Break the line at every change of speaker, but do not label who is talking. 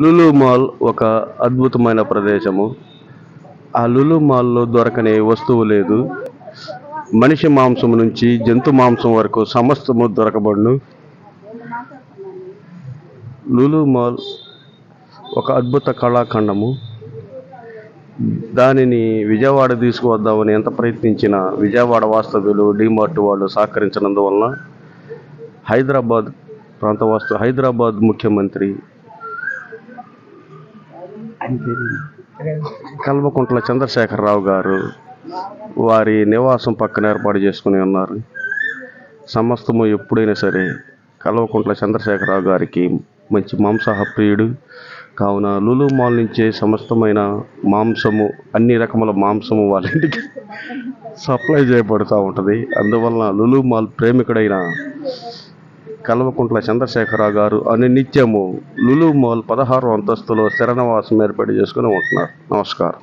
Lulu mall ఒక అద్భుతమైన ప్రదేశము. ఆ లులు మాల్లో దొరకని వస్తువు లేదు. మనిషి మాంసం నుంచి జంతు మాంసం వరకు సమస్తము దొరకబడును. లులు మాల్ ఒక అద్భుత కళాఖండము. దానిని విజయవాడ తీసుకువద్దామని ఎంత ప్రయత్నించినా విజయవాడ వాస్తవ్యులు డిమార్ట్ వాళ్ళు సహకరించినందువలన హైదరాబాద్ ప్రాంత వాస్తు హైదరాబాద్ ముఖ్యమంత్రి కల్వకుంట్ల చంద్రశేఖరరావు గారు వారి నివాసం పక్కన ఏర్పాటు చేసుకుని ఉన్నారు. సమస్తము ఎప్పుడైనా సరే కల్వకుంట్ల చంద్రశేఖరరావు గారికి మంచి మాంసాహ ప్రియుడు కావున లులు మాల్ నుంచే సమస్తమైన మాంసము అన్ని రకముల మాంసము వాళ్ళ ఇంటికి సప్లై చేయబడుతూ ఉంటుంది. అందువలన లులు మాల్ ప్రేమికుడైన కల్వకుంట్ల చంద్రశేఖరరావు గారు అని నిత్యము లులు మాల్ పదహారు అంతస్తులో శరణవాసం ఏర్పాటు చేసుకుని ఉంటున్నారు. నమస్కారం.